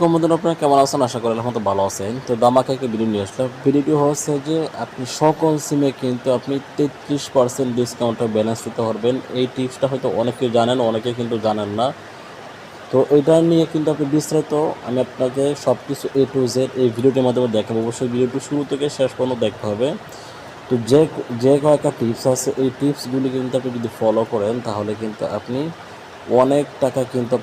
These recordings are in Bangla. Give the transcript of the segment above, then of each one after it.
কমদিন আপনারা কেমন আছেন? আশা করি মতো ভালো আছেন। তো দামাকে একটা ভিডিও নিয়ে আসলাম। ভিডিওটি হচ্ছে যে, আপনি সকল সিমে কিন্তু আপনি তেত্রিশ পার্সেন্ট ডিসকাউন্টে ব্যালেন্স দিতে পারবেন। এই টিপসটা হয়তো অনেকে জানেন, অনেকে কিন্তু জানেন না। তো এটা নিয়ে কিন্তু আপনি বিস্তারিত আমি আপনাকে সব কিছু এ টু জেড এই ভিডিওটির মাধ্যমে দেখাবো। অবশ্যই ভিডিওটি শুরু থেকে শেষ পর্যন্ত দেখতে হবে। তো যে যে কয়েকটা টিপস আছে, এই টিপসগুলি কিন্তু আপনি যদি ফলো করেন, তাহলে কিন্তু আপনি অনেক টাকা কিন্তু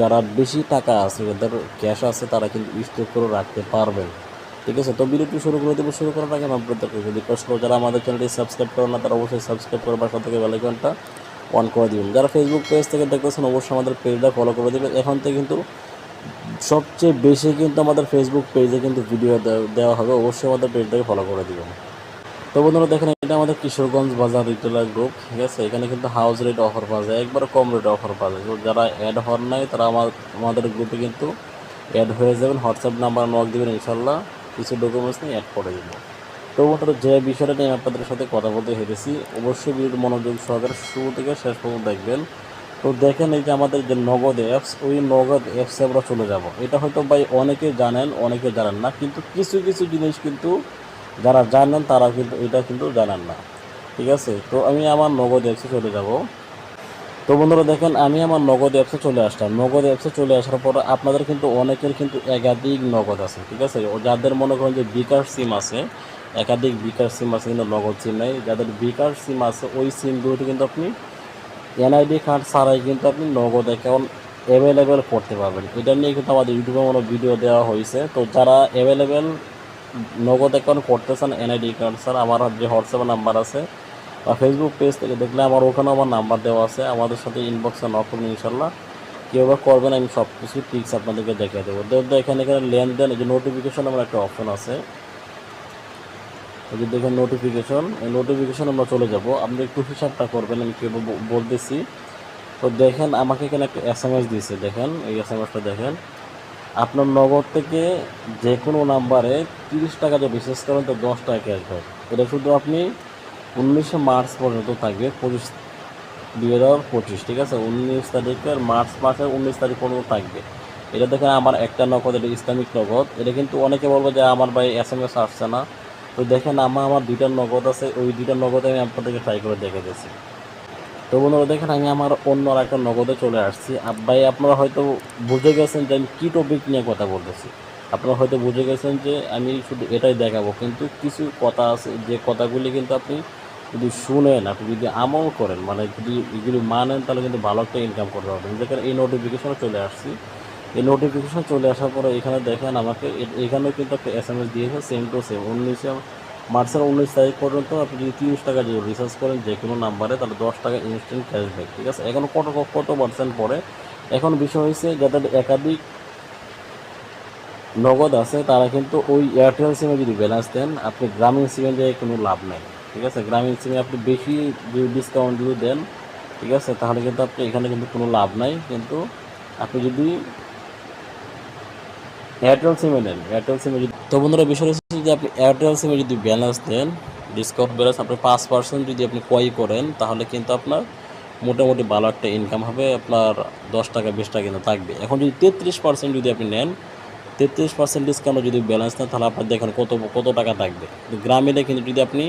যারা বেশি টাকা আছে, যাদের ক্যাশ আছে, তারা কিন্তু স্টোর করে রাখতে পারবেন। ঠিক আছে? তো ভিডিওটি শুরু করে দেবো। শুরু করার আগে আপনাদেরকে রিকোয়েস্ট করব যারা আমাদের চ্যানেলটি সাবস্ক্রাইব করেন না, তারা অবশ্যই সাবস্ক্রাইব করে বাসা থেকে বেলাইকনটা অন করে দিবেন। যারা ফেসবুক পেজ থেকে দেখতেছেন, অবশ্যই আমাদের পেজটা ফলো করে দেবেন। এখন থেকে কিন্তু সবচেয়ে বেশি কিন্তু আমাদের ফেসবুক পেজে কিন্তু ভিডিও দেওয়া হবে। অবশ্যই আমাদের পেজটাকে ফলো করে দিবেন। তো বন্ধুরা দেখেন, এটা আমাদের কিশোরগঞ্জ বাজার রিটেলার গ্রুপ ঠিক আছে? এখানে কিন্তু হাউস রেট অফার পাওয়া যায়, একবার কম রেটে অফার পাওয়া যায়। তো যারা অ্যাড হন নাই, তারা আমার, আমাদের গ্রুপে কিন্তু অ্যাড হয়ে যাবেন। হোয়াটসঅ্যাপ নাম্বার নক দেবেন ইনশাল্লাহ কিছু ডকুমেন্টস নিয়ে অ্যাড করে দেবো। তো বন্ধুরা, যে বিষয়টা নিয়ে আপনাদের সাথে কথা বলতে হেরেছি অবশ্যই ভিডিওর মনোযোগ সহকারে শুরু থেকে শেষ পর্যন্ত দেখবেন। তো দেখেন, এই যে আমাদের যে নগদ অ্যাপস ওই নগদ অ্যাপসে আমরা চলে যাব। এটা হয়তো ভাই অনেকে জানেন অনেকে জানেন না, কিন্তু কিছু কিছু জিনিস কিন্তু যারা জানেন তারা কিন্তু এটা কিন্তু জানেন না। ঠিক আছে? তো আমি আমার নগদ অ্যাপসে চলে যাব। তো বন্ধুরা দেখেন, আমি আমার নগদ অ্যাপসে চলে আসলাম। নগদ অ্যাপসে চলে আসার পর আপনাদের কিন্তু অনেকের কিন্তু একাধিক নগদ আছে। ঠিক আছে? যাদের মনে করেন যে বিকাশ সিম আছে, একাধিক বিকাশ সিম আছে, কিন্তু নগদ সিম নেই। যাদের বিকাশ সিম আছে, ওই সিমগুলোতে কিন্তু আপনি এনআইডি কার্ড ছাড়াই কিন্তু আপনি নগদ অ্যাকাউন্ট অ্যাভেলেবেল করতে পারবেন। এটা নিয়ে কিন্তু আমাদের ইউটিউবে কোনো ভিডিও দেওয়া হয়েছে। তো যারা অ্যাভেলেবেল নগদ অ্যাকাউন্ট করতে চান এনআইডি কার্ড স্যার। আমার যে হোয়াটসঅ্যাপ নাম্বার আছে, বা ফেসবুক পেজ থেকে দেখলে আমার ওখানেও আমার নাম্বার দেওয়া আছে। আমাদের সাথে ইনবক্সে নক করুন ইনশাল্লাহ কীভাবে করবেন আমি সব কিছু টিক্স আপনাদেরকে দেখিয়ে দেবো। দেখতে এখানে এখানে লেনদেন, এই যে নোটিফিকেশন আমার একটা অপশন আছে। এই যে দেখেন নোটিফিকেশন এই নোটিফিকেশন আমরা চলে যাব। আপনি একটু হিসাবটা করবেন, আমি কীভাবে বলতেছি। তো দেখেন, আমাকে এখানে একটা এস এম এস দিয়েছে, দেখেন। এই এস এম এসটা দেখেন। আপনার নগদ থেকে যে কোনো নাম্বারে তিরিশ টাকা যে বিশেষ করেন, তো দশ টাকা ক্যাশব্যাক এটা শুধু আপনি উনিশে মার্চ পর্যন্ত থাকবে, পঁচিশ দুই হাজার পঁচিশ, ঠিক আছে? উনিশ তারিখের মার্চ মাসের উনিশ তারিখ পর্যন্ত থাকবে। এটা দেখেন আমার একটা নগদ, এটা ইসলামিক নগদ। এটা কিন্তু অনেকে বলবে যে আমার ভাই এস এম এস আসছে না। তো দেখেন আমার আমার দুইটা নগদ আছে, ওই দুইটা নগদে আমি আপনাদেরকে ট্রাই করে দেখে দিয়েছি। তো বন্ধুরা দেখেন, আমি আমার অন্য একটা নগদে চলে আসছি। ভাই, আপনারা হয়তো বুঝে গেছেন যে আমি কী টপিক নিয়ে কথা বলতেছি। আপনারা হয়তো বুঝে গেছেন যে আমি শুধু এটাই দেখাবো, কিন্তু কিছু কথা আছে, যে কথাগুলি কিন্তু আপনি যদি শুনেন, আপনি যদি আমল করেন মানে যদি এগুলি মানেন, তাহলে কিন্তু ভালো একটা ইনকাম করতে পারবেন। দেখেন, এই নোটিফিকেশনে চলে আসছি। এই নোটিফিকেশন চলে আসার পরে এখানে দেখেন আমাকে এখানেও কিন্তু একটা এস এম এস দিয়েছে সেম টু সেম উনিশে মার্চের উনিশ তারিখ পর্যন্ত আপনি যদি তিরিশ টাকা যদি রিচার্জ করেন যে কোনো নাম্বারে তাহলে দশ টাকা ইনস্ট্যান্ট ক্যাশব্যাক ঠিক আছে? এখন কত কত পার্সেন্ট পড়ে? এখন বিষয় হয়েছে যাদের একাধিক নগদ আছে, তারা কিন্তু ওই এয়ারটেল সিমে যদি ব্যালেন্স দেন, আপনি গ্রামীণ সিমে যেয়ে কোনো লাভ নেই, ঠিক আছে? গ্রামীণ সিমে আপনি বেশি যদি ডিসকাউন্ট যদি দেন, ঠিক আছে? তাহলে কিন্তু আপনি এখানে কিন্তু কোনো লাভ নাই, কিন্তু আপনি যদি এয়ারটেল সিমে নেন এয়ারটেল সিমে যদি তো বন্ধুরা, বিষয় হচ্ছে যে আপনি এয়ারটেল সিমে যদি ব্যালেন্স দেন ডিসকাউন্ট ব্যালেন্স আপনি পাঁচ পার্সেন্ট যদি আপনি ক্রয় করেন, তাহলে কিন্তু আপনার মোটামুটি ভালো একটা ইনকাম হবে, আপনার দশ টাকা, বিশ টাকা কিন্তু থাকবে। এখন যদি তেত্রিশ পার্সেন্ট যদি আপনি নেন, তেত্রিশ পার্সেন্ট ডিসকাউন্ট যদি ব্যালেন্স নেন, তাহলে আপনার দেখেন কত কত টাকা থাকবে। গ্রামীণে কিন্তু যদি আপনি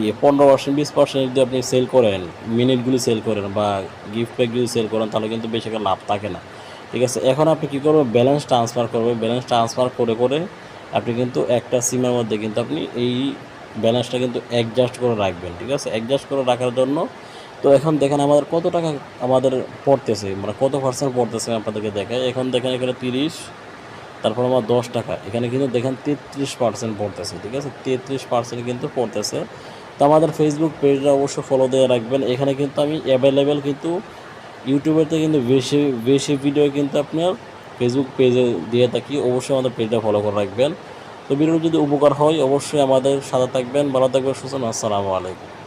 ইয়ে পনেরো পার্সেন্ট বিশ পার্সেন্ট যদি আপনি সেল করেন মিনিটগুলি সেল করেন বা গিফট প্যাক যদি সেল করেন, তাহলে কিন্তু বেশি একটা লাভ থাকে না। ঠিক আছে? এখন আপনি কী করবেন? ব্যালেন্স ট্রান্সফার করবে ব্যালেন্স ট্রান্সফার করে করে আপনি কিন্তু একটা সিমের মধ্যে কিন্তু আপনি এই ব্যালেন্সটা কিন্তু অ্যাডজাস্ট করে রাখবেন, ঠিক আছে? অ্যাডজাস্ট করে রাখার জন্য তো এখন দেখেন আমাদের কত টাকা আমাদের পড়তেছে মানে কত পার্সেন্ট পড়তেছে আপনাদেরকে দেখাই। এখন দেখেন এখানে তিরিশ, তারপর আমার দশ টাকা। এখানে কিন্তু দেখেন তেত্রিশ পার্সেন্ট পড়তেছে, ঠিক আছে? তেত্রিশ পার্সেন্ট কিন্তু পড়তেছে। তো আমাদের ফেসবুক পেজটা অবশ্যই ফলো দিয়ে রাখবেন। এখানে কিন্তু আমি অ্যাভেলেবেল কিন্তু ইউটিউবেতে কিন্তু বেশি বেশি ভিডিও কিন্তু আপনার ফেসবুক পেজে দিয়ে থাকি, অবশ্যই আমাদের পেজটা ফলো করে রাখবেন। তো ভিডিও যদি উপকার হয়, অবশ্যই আমাদের সাথে থাকবেন। ভালো থাকবেন, সুস্থ আসসালামু আলাইকুম।